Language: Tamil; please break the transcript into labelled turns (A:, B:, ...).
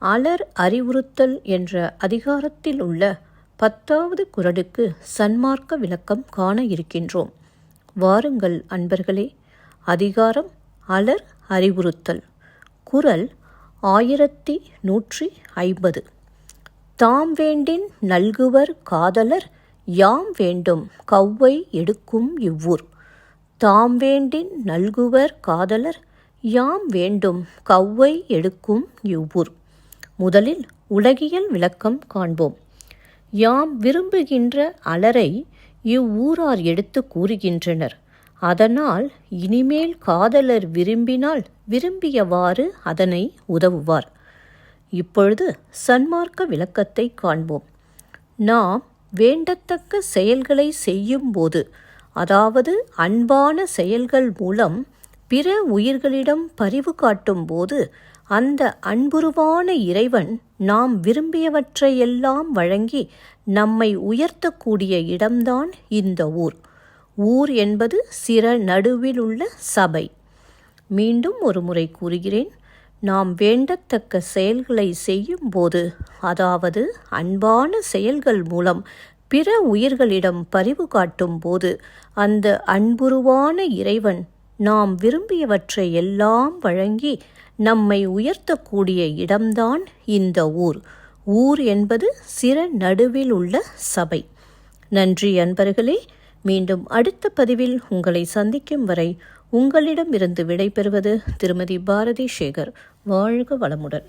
A: அலர் அறிவுறுத்தல் என்ற அதிகாரத்தில் உள்ள பத்தாவது குரலுக்கு சன்மார்க்க விளக்கம் காண இருக்கின்றோம். வாருங்கள் அன்பர்களே அதிகாரம் அலர் அறிவுறுத்தல். குரல் ஆயிரத்தி நூற்றி ஐம்பது. தாம் வேண்டின் நல்குவர் காதலர் யாம் வேண்டும் கவ்வை எடுக்கும் இவ்வூர். தாம் வேண்டின் நல்குவர் காதலர் யாம் வேண்டும் கவ்வை எடுக்கும் இவ்வூர். முதலில் உலகியல் விளக்கம் காண்போம். யாம் விரும்புகின்ற அலரை இவ்வூரார் எடுத்து கூறுகின்றனர். அதனால் இனிமேல் காதலர் விரும்பினால் விரும்பியவாறு அதனை உதவுவார். இப்பொழுது சன்மார்க்க விளக்கத்தை காண்போம். நாம் வேண்டத்தக்க செயல்களை செய்யும்போது அதாவது அன்பான செயல்கள் மூலம் பிற உயிர்களிடம் பரிவு காட்டும்போது அந்த அன்புருவான இறைவன் நாம் விரும்பியவற்றையெல்லாம் வழங்கி நம்மை உயர்த்தக்கூடிய இடம்தான் இந்த ஊர். ஊர் என்பது சிற நடுவில் உள்ள சபை. மீண்டும் ஒரு முறை கூறுகிறேன் நாம் வேண்டத்தக்க செயல்களை செய்யும்போது அதாவது அன்பான செயல்கள் மூலம் பிற உயிர்களிடம் பரிவு காட்டும் போது அந்த அன்புருவான இறைவன் நாம் விரும்பியவற்றை எல்லாம் வழங்கி நம்மை உயர்த்தக்கூடிய இடம்தான் இந்த ஊர். ஊர் என்பது சிற நடுவில் உள்ள சபை. நன்றி அன்பர்களே மீண்டும் அடுத்த பதிவில் உங்களை சந்திக்கும் வரை உங்களிடமிருந்து விடைபெறுவது திருமதி பாரதி சேகர் வாழ்க வளமுடன்.